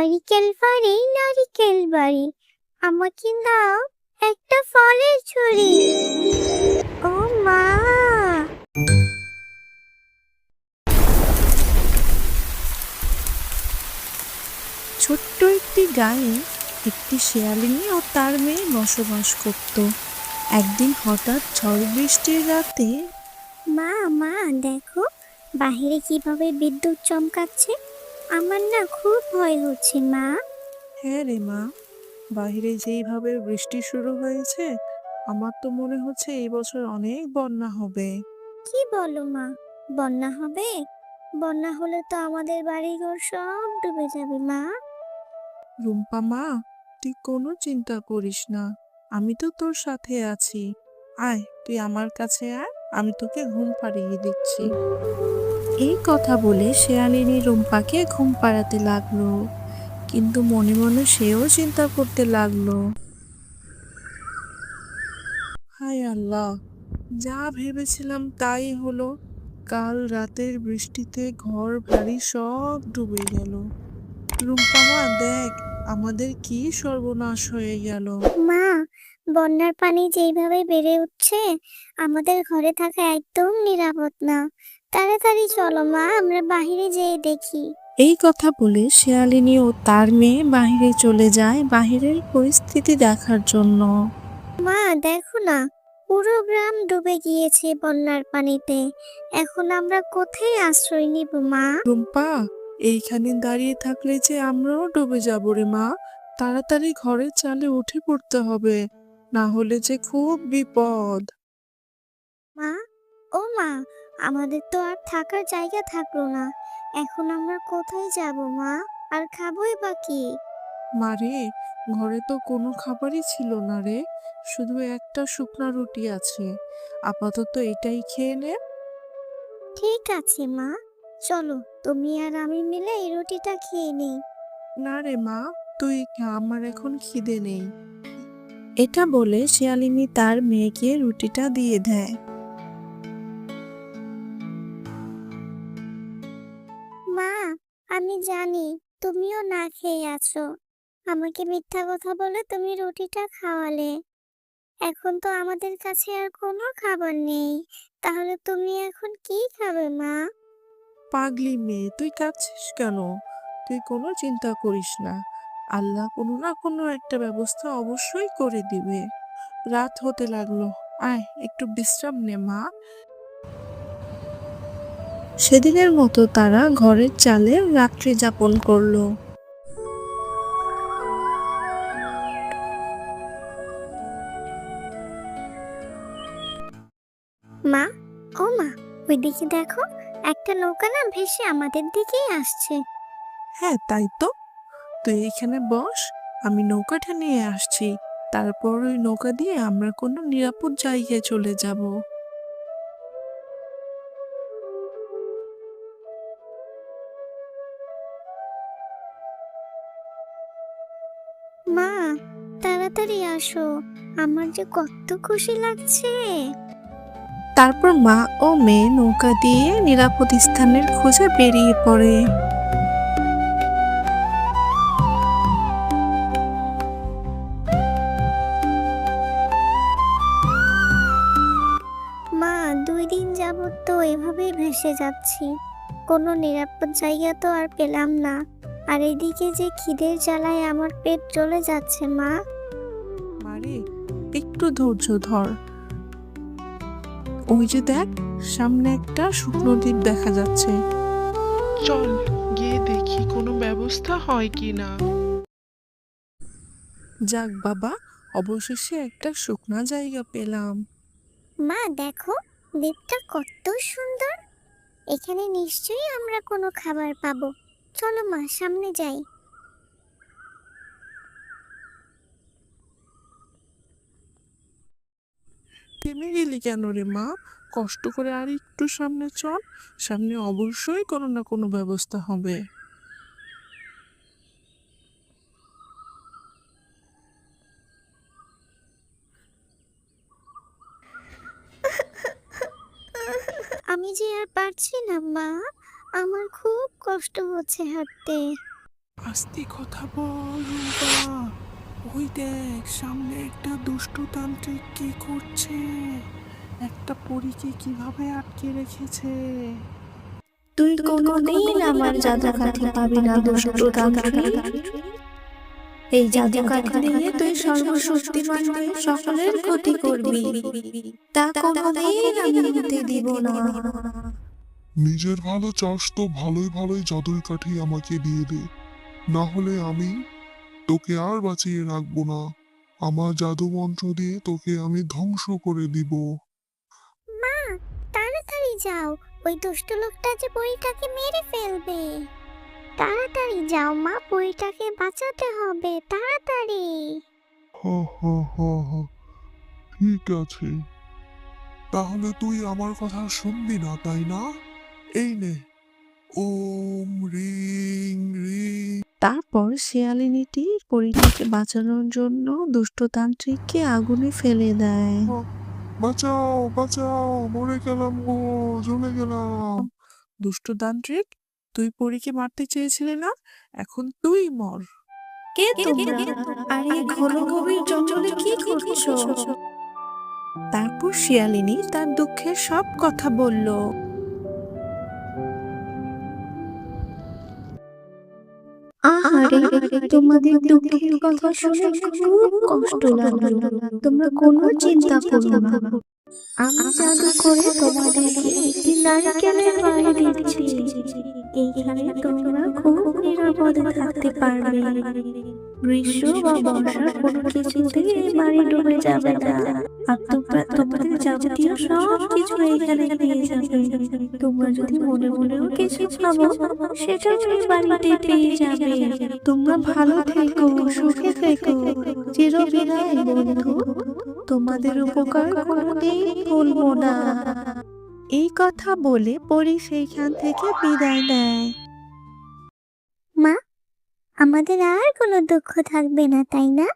নারিকেল বাড়ি নারিকেল বাড়ি। আমাকে দাও একটা ফলের ছুরি ও মা! ছোট্ট একটি গায়ে একটি শেয়ালিনী ও তার মেয়ে বসবাস করত। একদিন হঠাৎ ঝড় বৃষ্টির রাতে মা মা দেখো বাহিরে কীভাবে বিদ্যুৎ চমকাচ্ছে। আমার না খুব ভয় হচ্ছে মা। হ্যাঁ রে মা বাইরে যেইভাবে বৃষ্টি শুরু হয়েছে আমার তো মনে হচ্ছে এই বছর অনেক বন্যা হবে। কি বলো মা বন্যা হবে? বন্যা হলে তো আমাদের বাড়িঘর সব ডুবে যাবে মা। রুম্পা মা তুই কোনো চিন্তা করিস না আমি তো তোর সাথে আছি। আয় তুই আমার কাছে আয় আমি তোকে ঘুম পাড়িয়ে দিচ্ছি। এই কথা বলে শেয়ালিনী রুম্পাকে ঘুম পাড়াতে লাগল। কিন্তু মনে মনে সেও চিন্তা করতে লাগল। হায় আল্লাহ, যা ভেবেছিলাম তাই হলো। কাল রাতের বৃষ্টিতে ঘর বাড়ি সব ডুবে গেল। রুম্পা মা, দেখ, আমাদের কি সর্বনাশ হয়ে গেল। মা, বন্যার পানি যেইভাবে বেড়ে উঠছে, আমাদের ঘরে থাকা একদম নিরাপদ না। তাড়াতাড়ি চলো মা আমরা বাহিরে যেয়ে দেখি। এই কথা বলে শেয়ালিনী ও তার মেয়ে বাহিরে চলে যায় বাহিরের পরিস্থিতি দেখার জন্য। মা দেখো না পুরো গ্রাম ডুবে গিয়েছে বন্যার পানিতে। এখন আমরা কোথায় আশ্রয় নিব মা? রুম্পা এইখানে দাঁড়িয়ে থাকলে যে আমরাও ডুবে যাব রে মা। তাড়াতাড়ি ঘরের চালে উঠে পড়তে হবে না হলে যে খুব বিপদ। মা ও মা আমাদের তো আর থাকার জায়গা থাকল না। এখন আমরা কোথায় যাব মা? আর খাবোই বা কি? মারে ঘরে তো কোনো খাবারই ছিল না রে। শুধু একটা শুকনা রুটি আছে। আপাতত এটাই খেয়ে নে। ঠিক আছে মা। চলো তুমি আর আমি মিলে এই রুটিটা খেয়ে নিই। না রে মা তুই খা আমার এখন খিদে নেই। এটা বলে শিয়ালিনী তার মেয়েকে রুটিটা দিয়ে দেয়। মা, আমি জানি তুমিও না খেয়ে আছো। আমাকে মিথ্যা কথা বলে তুমি রুটিটা খাওয়ালে। এখন তো আমাদের কাছে আর কোনো খাবার নেই। তাহলে তুমি এখন কি খাবে, মা? পাগলি মেয়ে, তুই কাঁদছিস কেন? তুই কোনো চিন্তা করিস না। আল্লাহ কোনো না কোনো একটা ব্যবস্থা অবশ্যই করে দিবে। রাত হতে লাগল। আয়, একটু বিশ্রাম নে, মা। সেদিনের মতো তারা ঘরের চালে রাত্রি যাপন করল। মা ও মা ওইদিকে দেখো একটা নৌকা না ভেসে আমাদের দিকেই আসছে। হ্যাঁ তাই তো। তুই এখানে বস আমি নৌকাটা নিয়ে আসছি। তারপর ওই নৌকা দিয়ে আমরা কোনো নিরাপদ জায়গায় চলে যাব। মা তাড়াতাড়ি আসো। আমার যে কত খুশি লাগছে। তারপর মা ও মেয়ে নৌকা দিয়ে নিরাপদ স্থানের খোঁজে বেরিয়ে পড়ে। মা দুই দিন যাবত তো এভাবেই ভেসে যাচ্ছি। কোনো নিরাপদ জায়গা তো আর পেলাম না। আর এদিকে যে খিদের জ্বালায় আমার পেট চলে যাচ্ছে মা। মারে একটু ধৈর্য ধর। ওই যে দেখ সামনে একটা শুকনো দ্বীপ দেখা যাচ্ছে। চল গিয়ে দেখি কোনো ব্যবস্থা হয় কি না যাক বাবা অবশেষে একটা শুকনা জায়গা পেলাম। মা দেখো দ্বীপটা কত সুন্দর। এখানে নিশ্চয়ই আমরা কোনো খাবার পাবো। চলো মা সামনে যাই। থেমে গেলি কেন রে মা? কষ্ট করে আর একটু সামনে চল সামনে অবশ্যই কোনো না কোনো ব্যবস্থা হবে। আমি যে আর পারছি না মা। আমার খুব কষ্ট হচ্ছে হাঁটতে। আস্তে কথা বল রুম্পা ওই দেখ সামনে একটা দুষ্টু তান্ত্রিক কি করছে? একটা পরীকে কীভাবে আটকে রেখেছে? তুই কোনোদিন আমার জাদু কাঠি পাবি না দুষ্ট তান্ত্রিক। এই জাদু কাঠি দিয়ে তুই সর্বশক্তিমান হয়ে সকলের ক্ষতি করবি। তা কোনোদিন আমি হতে দিব না। নিজের ভালো চাস তো ভালোই ভালোই জাদুই কাঠি আমাকে দিয়ে দে। না হলে আমি তোকে আর বাঁচিয়ে রাখব না। আমার জাদু মন্ত্র দিয়ে তোকে আমি ধ্বংস করে দিব। মা তাড়াতাড়ি যাও। ওই দুষ্ট লোকটা যে বইটাকে মেরে ফেলবে। তাড়াতাড়ি যাও মা বইটাকে বাঁচাতে হবে। তাড়াতাড়ি। হা হা হা হা। ঠিক আছে। তাহলে তুই আমার কথা শুনবি না তাই না? এই নে। ওম রিং রিং। তারপর শিয়ালিনীটি পরীটাকে বাঁচানোর জন্য দুষ্টতান্ত্রিককে আগুনে ফেলে দেয়। বাঁচাও বাঁচাও মরে গেলাম গো জ্বলে গেলাম। দুষ্টতান্ত্রিক তুই পরীকে মারতে চেয়েছিলে না? এখন তুই মর। কে তোমরা? আর ঘন গভীর জঙ্গলে কি করছ তারপর শিয়ালিনী তার দুঃখের সব কথা বলল। আহারে, তোমাদের দুঃখের কথা শুনে খুব কষ্ট লাগল। তোমরা কোনো চিন্তা করো না আমি জাদু করে তোমাদেরকে একটি নারকেলের বাড়ি দিচ্ছি। এইখানে তোমরা খুব নিরাপদে থাকতে পারবে। গ্রীষ্ম বা বর্ষার কিছুতে বাড়ি ডুবে যাবে না। আর তোমরা, তোমাদের যাবতীয় সব কিছু পেয়ে যাবে। তোমরা যদি মনে মনেও কিছু ভাবো সেটা এই বাড়িতে পেয়ে যাবে। তোমরা ভালো থেকো, সুখে থেকো, চিরবিদায় বন্ধু। তোমাদের উপকার কোনোদিন ভুলবো না। এই কথা বলে পরী সেইখান থেকে বিদায় নেয়। মা আমাদের আর কোনো দুঃখ থাকবে না তাই না?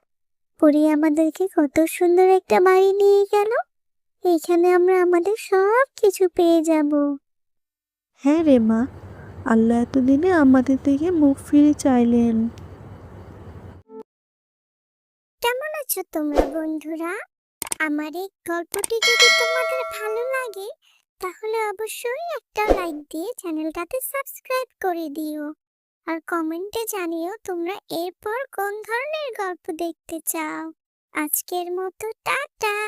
পরি আমাদেরকে কত সুন্দর একটা বাড়ি নিয়ে গেল। এখানে আমরা আমাদের সব কিছু পেয়ে যাব। হ্যাঁ রে মা আল্লাহ এতদিনে আমাদের থেকে মুখ ফিরে চাইলেন। কেমন আছো তোমরা বন্ধুরা? আমার এই গল্পটি যদি তোমাদের ভালো লাগে তাহলে অবশ্যই একটা লাইক দিয়ে চ্যানেলটাতে সাবস্ক্রাইব করে দিও। আর কমেন্টে জানিও তোমরা এরপর কোন ধরনের গল্প দেখতে চাও। আজকের মতো, টাটা!